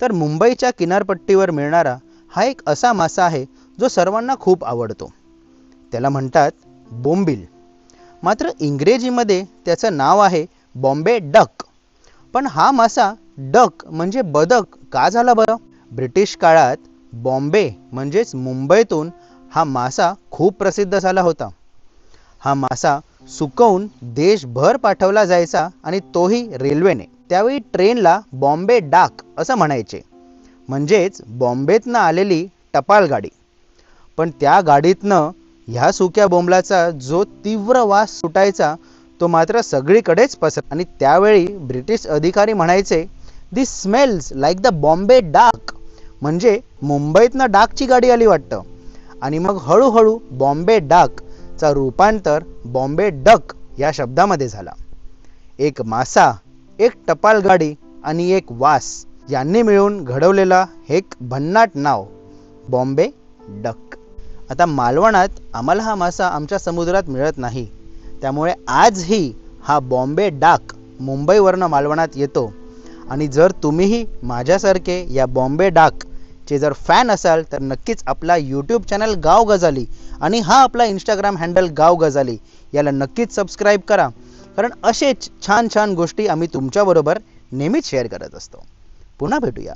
तर मुंबईच्या किनारपट्टीवर मिळणारा हा एक असा मासा आहे जो सर्वांना खूप आवडतो. त्याला म्हणतात बोंबिल. मात्र इंग्रजीमध्ये त्याचं नाव आहे बॉम्बे डक. पण हा मासा डक म्हणजे बदक का झाला बरं? ब्रिटिश काळात बॉम्बे म्हणजेच मुंबईतून हा मासा खूप प्रसिद्ध झाला होता. हा मासा सुकवून देशभर पाठवला जायचा आणि तोही रेल्वेने. त्यावेळी ट्रेनला बॉम्बे डाक असं म्हणायचे. म्हणजेच बॉम्बेतनं आलेली टपाल गाडी. पण त्या गाडीतनं ह्या सुक्या बोंबलाचा जो तीव्र वास सुटायचा तो मात्र सगळीकडेच पसर आणि त्यावेळी ब्रिटिश अधिकारी म्हणायचे the smells like the Bombay duck म्हणजे मुंबईतनं डाकची गाडी आली वाटतं. आणि मग हळूहळू बॉम्बे डाकचा रूपांतर बॉम्बे डक या शब्दामध्ये झाला. एक मासा एक टपाल गाडी आणि एक वास यांनी मिळून घडवलेला एक भन्नाट नाव बॉम्बे डक. आता मालवणात आम्हाला हा मासा आमच्या समुद्रात मिळत नाही. त्यामुळे आजही हा बॉम्बे डाक मुंबईवरनं मालवणात येतो. आणि जर तुम्हीही माझ्यासारखे या बॉम्बे डाकचे जर फॅन असाल तर नक्कीच आपला यूट्यूब चॅनल गाव गजाली आणि हा आपला इंस्टाग्राम हँडल गाव गजाली याला नक्कीच सबस्क्राईब करा. कारण असेच छान छान गोष्टी आम्ही तुमच्याबरोबर नेहमीच शेअर करत असतो. पुन्हा भेटूया.